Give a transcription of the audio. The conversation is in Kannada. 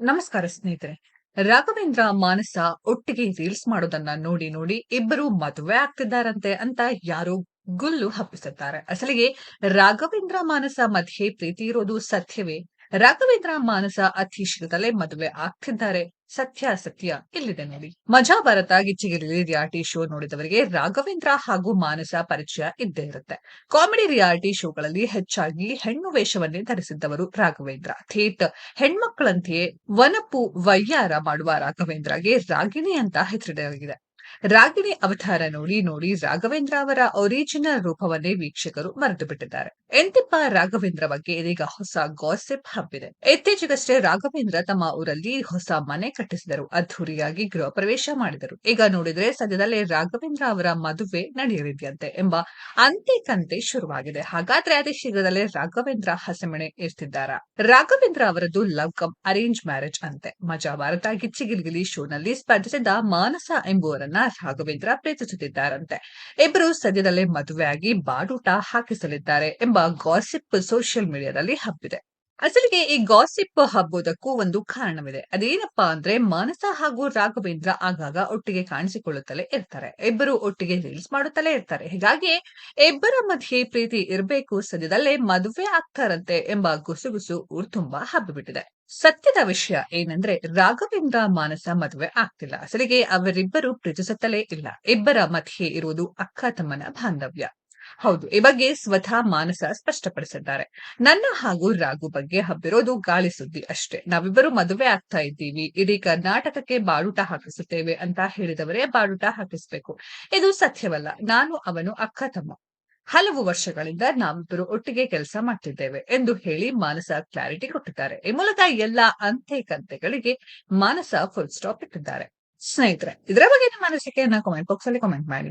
ನಮಸ್ಕಾರ ಸ್ನೇಹಿತರೆ. ರಾಘವೇಂದ್ರ ಮಾನಸ ಒಟ್ಟಿಗೆ ರೀಲ್ಸ್ ಮಾಡೋದನ್ನ ನೋಡಿ ನೋಡಿ ಇಬ್ಬರು ಮದುವೆ ಆಗ್ತಿದ್ದಾರಂತೆ ಅಂತ ಯಾರೋ ಗುಲ್ಲು ಹಪ್ಪಿಸುತ್ತಾರೆ ಅಸಲಿಗೆ ರಾಘವೇಂದ್ರ ಮಾನಸ ಮಧ್ಯೆ ಪ್ರೀತಿ ಇರೋದು ಸತ್ಯವೇ? ರಾಘವೇಂದ್ರ ಮಾನಸ ಅತಿ ಶೀಘ್ರದಲ್ಲೇ ಮದುವೆ ಆಗ್ತಿದ್ದಾರೆ. ಸತ್ಯ ಸತ್ಯಾಸತ್ಯ ಇಲ್ಲಿದೆ ನೋಡಿ. ಮಜಾ ಭಾರತ ಗಿಚ್ಚಿಗೆ ರಿಯಾಲಿಟಿ ಶೋ ನೋಡಿದವರಿಗೆ ರಾಘವೇಂದ್ರ ಹಾಗೂ ಮಾನಸ ಪರಿಚಯ ಇದ್ದೇ ಇರುತ್ತೆ. ಕಾಮಿಡಿ ರಿಯಾಲಿಟಿ ಶೋಗಳಲ್ಲಿ ಹೆಚ್ಚಾಗಿ ಹೆಣ್ಣು ವೇಷವನ್ನೇ ಧರಿಸಿದ್ದವರು ರಾಘವೇಂದ್ರ. ಥೇಟ್ ಹೆಣ್ಮಕ್ಕಳಂತೆಯೇ ವನಪು ವಯ್ಯಾರ ಮಾಡುವ ರಾಘವೇಂದ್ರಗೆ ರಾಗಿಣಿ ಅಂತ ಹೆಸರಿಡಲಾಗಿದೆ. ರಾಗಿಣಿ ಅವತಾರ ನೋಡಿ ನೋಡಿ ರಾಘವೇಂದ್ರ ಅವರ ಒರಿಜಿನಲ್ ರೂಪವನ್ನೇ ವೀಕ್ಷಕರು ಮರೆತು ಬಿಟ್ಟಿದ್ದಾರೆ ಎಂತಿಪ್ಪ ರಾಘವೇಂದ್ರ ಬಗ್ಗೆ ಇದೀಗ ಹೊಸ ಗಾಸಿಪ್ ಹಬ್ಬಿದೆ. ಇತ್ತೀಚೆಗಷ್ಟೇ ರಾಘವೇಂದ್ರ ತಮ್ಮ ಊರಲ್ಲಿ ಹೊಸ ಮನೆ ಕಟ್ಟಿಸಿದರು. ಅದ್ಧೂರಿಯಾಗಿ ಗೃಹ ಪ್ರವೇಶ ಮಾಡಿದರು. ಈಗ ನೋಡಿದ್ರೆ ಸದ್ಯದಲ್ಲೇ ರಾಘವೇಂದ್ರ ಅವರ ಮದುವೆ ನಡೆಯಲಿದೆಯಂತೆ ಎಂಬ ಅಂತೆ ಕಂತೆ ಶುರುವಾಗಿದೆ. ಹಾಗಾದ್ರೆ ಅದೇ ಶೀಘ್ರದಲ್ಲೇ ರಾಘವೇಂದ್ರ ಹಸೆಮಣೆ ಇರ್ತಿದ್ದಾರ? ರಾಘವೇಂದ್ರ ಅವರದ್ದು ಲವ್ ಕಮ್ ಅರೇಂಜ್ ಮ್ಯಾರೇಜ್ ಅಂತೆ. ಮಜಾ ಭಾರತ ಗಿಚ್ಚಿಗಿಲ್ಗಿಲಿ ಶೋನಲ್ಲಿ ಸ್ಪರ್ಧಿಸಿದ ಮಾನಸ ಎಂಬುವರನ್ನ ರಾಘವೇಂದ್ರ ಪ್ರೀತಿಸುತ್ತಿದ್ದಾರಂತೆ. ಇಬ್ಬರು ಸದ್ಯದಲ್ಲೇ ಮದುವೆಯಾಗಿ ಬಾಡೂಟ ಹಾಕಿಸಲಿದ್ದಾರೆ ಎಂಬ ಗಾಸಿಪ್ ಸೋಷಿಯಲ್ ಮೀಡಿಯಾದಲ್ಲಿ ಹಬ್ಬಿದೆ. ಅಸಲಿಗೆ ಈ ಗಾಸಿಪ್ ಹಬ್ಬೋದಕ್ಕೂ ಒಂದು ಕಾರಣವಿದೆ. ಅದೇನಪ್ಪಾ ಅಂದ್ರೆ ಮಾನಸ ಹಾಗೂ ರಾಘವೇಂದ್ರ ಆಗಾಗ ಒಟ್ಟಿಗೆ ಕಾಣಿಸಿಕೊಳ್ಳುತ್ತಲೇ ಇರ್ತಾರೆ. ಇಬ್ಬರು ಒಟ್ಟಿಗೆ ರೀಲ್ಸ್ ಮಾಡುತ್ತಲೇ ಇರ್ತಾರೆ. ಹೀಗಾಗಿ ಇಬ್ಬರ ಮಧ್ಯೆ ಪ್ರೀತಿ ಇರಬೇಕು. ಸದ್ಯದಲ್ಲೇ ಮದುವೆ ಆಗ್ತಾರಂತೆ ಎಂಬ ಗುಸುಗುಸು ಊರ್ ತುಂಬಾ ಹಬ್ಬಿಬಿಟ್ಟಿದೆ. ಸತ್ಯದ ವಿಷಯ ಏನಂದ್ರೆ ರಾಘವೇಂದ್ರ ಮಾನಸ ಮದುವೆ ಆಗ್ತಿಲ್ಲ. ಅಸಲಿಗೆ ಅವರಿಬ್ಬರು ಪ್ರೀತಿಸುತ್ತಲೇ ಇಲ್ಲ. ಇಬ್ಬರ ಮಧ್ಯೆ ಇರುವುದು ಅಕ್ಕ ತಮ್ಮನ ಬಾಂಧವ್ಯ. ಹೌದು, ಈ ಬಗ್ಗೆ ಸ್ವತಃ ಮಾನಸ ಸ್ಪಷ್ಟಪಡಿಸಿದ್ದಾರೆ. ನನ್ನ ಹಾಗೂ ರಾಘು ಬಗ್ಗೆ ಹಬ್ಬಿರೋದು ಗಾಳಿ ಸುದ್ದಿ ಅಷ್ಟೇ. ನಾವಿಬ್ಬರು ಮದುವೆ ಆಗ್ತಾ ಇದ್ದೀವಿ. ಇಡೀ ಕರ್ನಾಟಕಕ್ಕೆ ಬಾಡೂಟ ಹಾಕಿಸುತ್ತೇವೆ ಅಂತ ಹೇಳಿದವರೇ ಬಾಡೂಟ ಹಾಕಿಸ್ಬೇಕು. ಇದು ಸತ್ಯವಲ್ಲ, ನಾನು ಅವನು ಅಕ್ಕ ತಮ್ಮ. ಹಲವು ವರ್ಷಗಳಿಂದ ನಾವಿಬ್ಬರು ಒಟ್ಟಿಗೆ ಕೆಲಸ ಮಾಡ್ತಿದ್ದೇವೆ ಎಂದು ಹೇಳಿ ಮಾನಸ ಕ್ಲಾರಿಟಿ ಕೊಟ್ಟಿದ್ದಾರೆ. ಈ ಮೂಲಕ ಎಲ್ಲಾ ಅಂತೆ ಕಂತೆಗಳಿಗೆ ಮಾನಸ ಫುಲ್ ಸ್ಟಾಪ್ ಇಟ್ಟಿದ್ದಾರೆ. ಸ್ನೇಹಿತರೆ, ಇದರ ಬಗ್ಗೆ ನಿಮ್ಮ ಅನಿಸಿಕೆಯನ್ನ ಕಾಮೆಂಟ್ ಬಾಕ್ಸ್ ಅಲ್ಲಿ ಕಾಮೆಂಟ್ ಮಾಡಿ.